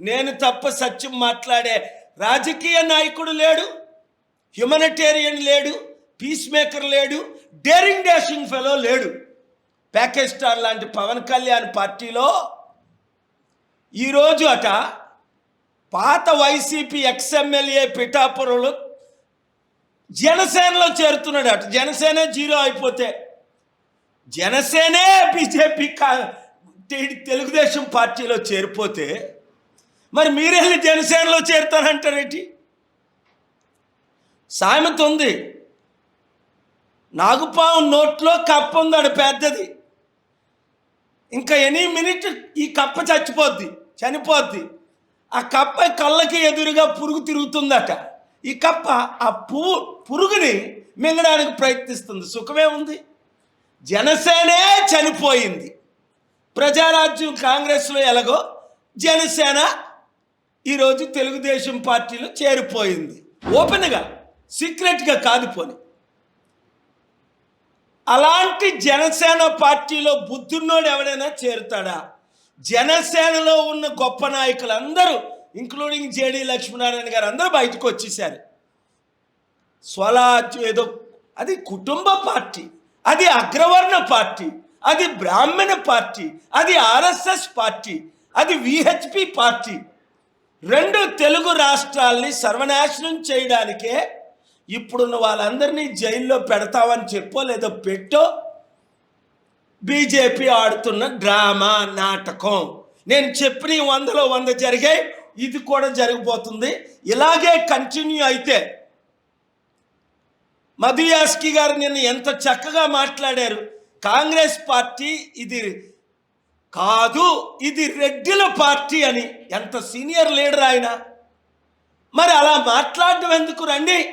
నేను తప్ప సత్యం మాట్లాడే రాజకీయ నాయకుడు లేడు హ్యుమనిటేరియన్ లేడు పీస్ మేకర్ లేడు డేరింగ్ డాషింగ్ ఫెలో లేడు. ప్యాకేజ్ స్టార్ లాంటి పవన్ కళ్యాణ్ పార్టీలో ఈరోజు అట పాత వైసీపీ ఎక్స్ఎమ్మెల్యే పిఠాపురంలో జనసేనలో చేరుతున్నాడు అట. జనసేన జీరో అయిపోతే జనసేనే బీజేపీ తెలుగుదేశం పార్టీలో చేరిపోతే మరి మీరెళ్ళి జనసేనలో చేరుతానంటారేంటి సామెత ఉంది నాగుపాము నోట్లో కప్ప ఉందాడు పెద్దది. ఇంకా ఎనీ మినిట్ ఈ కప్ప చచ్చిపోద్ది చనిపోద్ది. ఆ కప్ప కళ్ళకి ఎదురుగా పురుగు తిరుగుతుందట. ఈ కప్ప ఆ పువ్వు పురుగుని మింగడానికి ప్రయత్నిస్తుంది. సుఖమే ఉంది. జనసేనే చనిపోయింది. ప్రజారాజ్యం కాంగ్రెస్లో ఎలాగో జనసేన ఈరోజు తెలుగుదేశం పార్టీలో చేరిపోయింది. ఓపెన్గా సీక్రెట్గా కాదు పోని. అలాంటి జనసేన పార్టీలో బుద్ధున్నోడు ఎవడైనా చేరుతాడా? జనసేనలో ఉన్న గొప్ప నాయకులందరూ ఇంక్లూడింగ్ జేడీ లక్ష్మీనారాయణ గారు అందరూ బయటకు వచ్చేసారు. స్వరాజ్యం ఏదో అది కుటుంబ పార్టీ అది అగ్రవర్ణ పార్టీ అది బ్రాహ్మణ పార్టీ అది ఆర్ఎస్ఎస్ పార్టీ అది విహెచ్పి పార్టీ రెండు తెలుగు రాష్ట్రాల్ని సర్వనాశనం చేయడానికే ఇప్పుడున్న వాళ్ళందరినీ జైల్లో పెడతామని చెప్పో లేదో పెట్టో బీజేపీ ఆడుతున్న డ్రామా నాటకం. నేను చెప్పిన వందలో వంద జరిగాయి ఇది కూడా జరిగిపోతుంది ఇలాగే కంటిన్యూ అయితే మధు యాస్కి గారు నిన్న ఎంత చక్కగా మాట్లాడారు. కాంగ్రెస్ పార్టీ ఇది కాదు ఇది రెడ్డిల పార్టీ అని. ఎంత సీనియర్ లీడర్ ఆయన. మరి అలా మాట్లాడడం ఎందుకు రండి?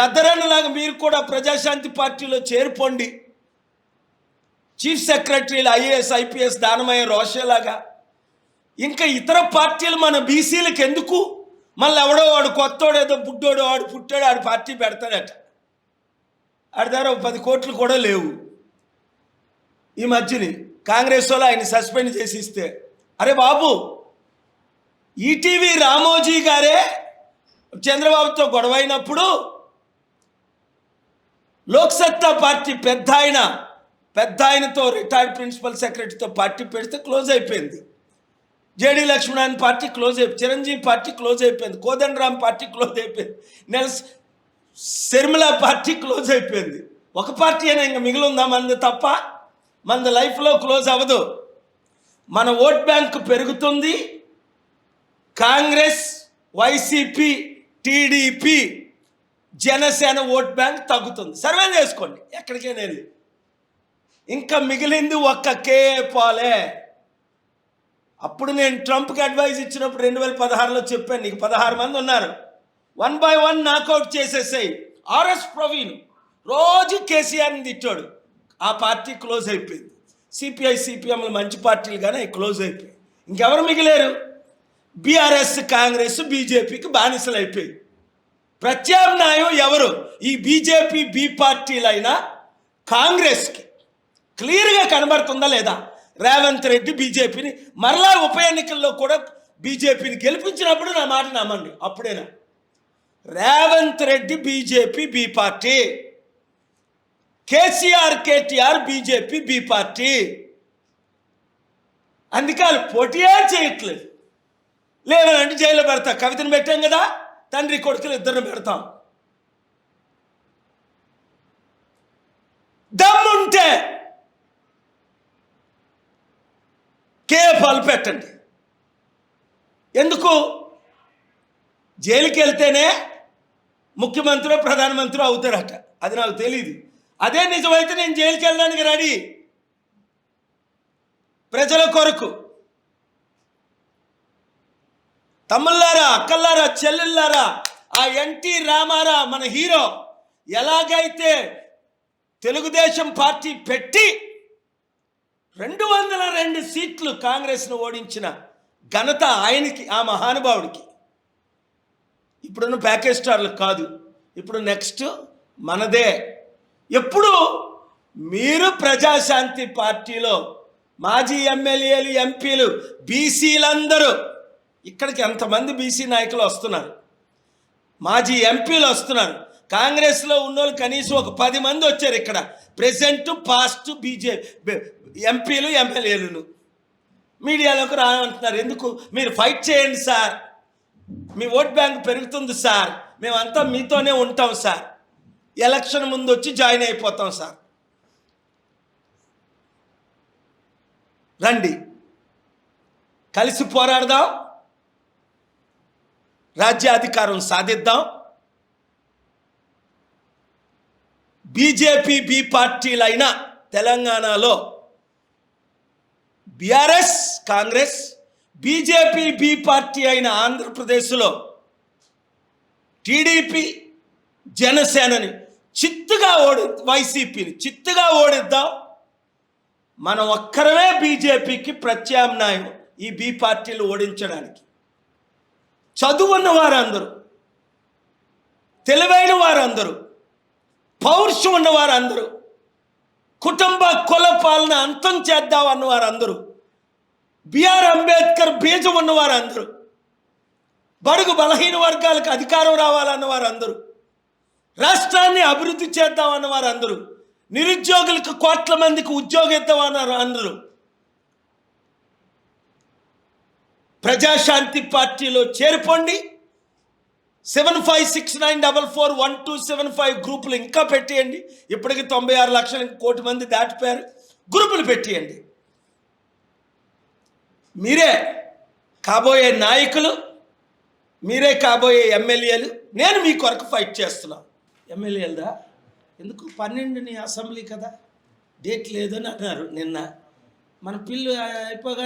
గద్దరన్నలాగా మీరు కూడా ప్రజాశాంతి పార్టీలో చేరుకోండి చీఫ్ సెక్రటరీలు ఐఏఎస్ ఐపీఎస్ దానమయ్య రోషేలాగా. ఇంకా ఇతర పార్టీలు మన బీసీలకు ఎందుకు? మళ్ళీ ఎవడో వాడు కొత్తోడు ఏదో బుడ్డోడు వాడు పుట్టాడు ఆడు పార్టీ పెడతాడట. ఆడి దగ్గర పది కోట్లు కూడా లేవు. ఈ మధ్యని కాంగ్రెస్ వాళ్ళు ఆయన సస్పెండ్ చేసి ఇస్తే. అరే బాబు ఈటీవీ రామోజీ గారే చంద్రబాబుతో గొడవైనప్పుడు లోక్సత్తా పార్టీ పెద్ద ఆయన పెద్ద ఆయనతో రిటైర్డ్ ప్రిన్సిపల్ సెక్రటరీతో పార్టీ పెడితే క్లోజ్ అయిపోయింది. జేడి లక్ష్మణ్ పార్టీ క్లోజ్ అయిపోయింది చిరంజీవి పార్టీ క్లోజ్ అయిపోయింది. కోదండరామ్ పార్టీ క్లోజ్ అయిపోయింది. నెల్స్ శర్మిల పార్టీ క్లోజ్ అయిపోయింది. ఒక పార్టీ అయినా ఇంకా మిగిలి మనది తప్ప? మన లైఫ్లో క్లోజ్ అవ్వదు. మన ఓట్ బ్యాంక్ పెరుగుతుంది. Congress YCP TDP Janasena vote bank తగ్గుతుంది. సర్వే చేసుకోండి ఎక్కడికైనా ఇంకా మిగిలింది ఒక్క కే పాలే. అప్పుడు నేను ట్రంప్కి అడ్వైజ్ ఇచ్చినప్పుడు రెండు వేల పదహారులో చెప్పాను నీకు పదహారు మంది ఉన్నారు. వన్ బై వన్ నాకౌట్ చేసేసాయి. ఆర్ఎస్ ప్రవీణ్ రోజు కేసీఆర్ని తిట్టాడు. ఆ పార్టీ క్లోజ్ అయిపోయింది. సిపిఐ సిపిఎంలు మంచి పార్టీలు కానీ క్లోజ్ అయిపోయాయి. ఇంకెవరు మిగిలేరు? బీఆర్ఎస్ కాంగ్రెస్ బీజేపీకి బానిసలు అయిపోయి ప్రత్యామ్నాయం ఎవరు? ఈ బీజేపీ బి పార్టీలైనా కాంగ్రెస్కి క్లియర్గా కనబడుతుందా లేదా? రేవంత్ రెడ్డి బీజేపీని మరలా ఉప ఎన్నికల్లో కూడా బీజేపీని గెలిపించినప్పుడు నా మాట నమ్మండి. అప్పుడేనా? Revanth Reddy BJP B party. KCR KTR BJP B party. అందుకే వాళ్ళు పోటీయే చేయట్లేదు. లేదంటే జైల్లో పెడతా. కవితను పెట్టాం కదా తండ్రి కొడుకులు ఇద్దరిని పెడతాం. దమ్ముంటే కేపాలు పెట్టండి. ఎందుకు? జైలుకి వెళ్తేనే ముఖ్యమంత్రి ప్రధానమంత్రి అవుతారట. అది నాకు తెలియదు అదే నిజమైతే నేను జైలుకి వెళ్ళడానికి రెడీ. ప్రజల కొరకు. తమ్ముళ్ళారా అక్కల్లారా చెల్లెళ్ళారా ఆ ఎన్టీ రామారా మన హీరో ఎలాగైతే తెలుగుదేశం పార్టీ పెట్టి రెండు వందల రెండు సీట్లు కాంగ్రెస్ను ఓడించిన ఘనత ఆయనకి ఆ మహానుభావుడికి. ఇప్పుడున్న ప్యాకేజ్ స్టార్లకు కాదు. ఇప్పుడు నెక్స్ట్ మనదే. ఎప్పుడు మీరు ప్రజాశాంతి పార్టీలో మాజీ ఎమ్మెల్యేలు ఎంపీలు బీసీలందరూ ఇక్కడికి ఎంతమంది బీసీ నాయకులు వస్తున్నారు? మాజీ ఎంపీలు వస్తున్నారు. కాంగ్రెస్లో ఉన్నోళ్ళు కనీసం ఒక పది మంది వచ్చారు ఇక్కడ. ప్రెసెంట్ పాస్ట్ బీజే ఎంపీలు ఎమ్మెల్యేలు మీడియాలోకి రామంటున్నారు. ఎందుకు? మీరు ఫైట్ చేయండి సార్. మీ ఓట్ బ్యాంక్ పెరుగుతుంది సార్. మేమంతా మీతోనే ఉంటాం సార్. ఎలక్షన్ ముందు వచ్చి జాయిన్ అయిపోతాం సార్. రండి. కలిసి పోరాడదాం. రాజ్యాధికారం సాధిద్దాం. బీజేపీ బి పార్టీలైన తెలంగాణలో BRS Congress BJP B party అయిన ఆంధ్రప్రదేశ్లో టీడీపీ జనసేనని చిత్తుగా ఓడి వైసీపీని చిత్తుగా ఓడిద్దాం. మనం ఒక్కరమే బీజేపీకి ప్రత్యామ్నాయం ఈ బి పార్టీలు ఓడించడానికి. చదువున్న వారందరూ తెలివైన వారందరూ పౌరుషం ఉన్న వారందరూ కుటుంబ కుల పాలన అంతం చేద్దాం అన్న వారందరూ బిఆర్ అంబేద్కర్ బీజం ఉన్న వారందరూ బడుగు బలహీన వర్గాలకు అధికారం రావాలన్న వారందరూ రాష్ట్రాన్ని అభివృద్ధి చేద్దామన్న అందరూ నిరుద్యోగులకు కోట్ల మందికి ఉద్యోగం ఇద్దామన్నారు అందరూ ప్రజాశాంతి పార్టీలో చేరుకోండి. Seven five six nine double four one two seven five గ్రూపులు ఇంకా పెట్టేయండి. ఇప్పటికి తొంభై ఆరు లక్షల కోటి మంది దాటిపోయారు. గ్రూపులు పెట్టేయండి. మీరే కాబోయే నాయకులు మీరే కాబోయే ఎమ్మెల్యేలు నేను మీ కొరకు ఫైట్ చేస్తున్నాను ఎమ్మెల్యేలదా ఎందుకు పన్నెండుని అసెంబ్లీ కదా? డేట్ లేదని అన్నారు నిన్న. మన పిల్లు అయిపోగా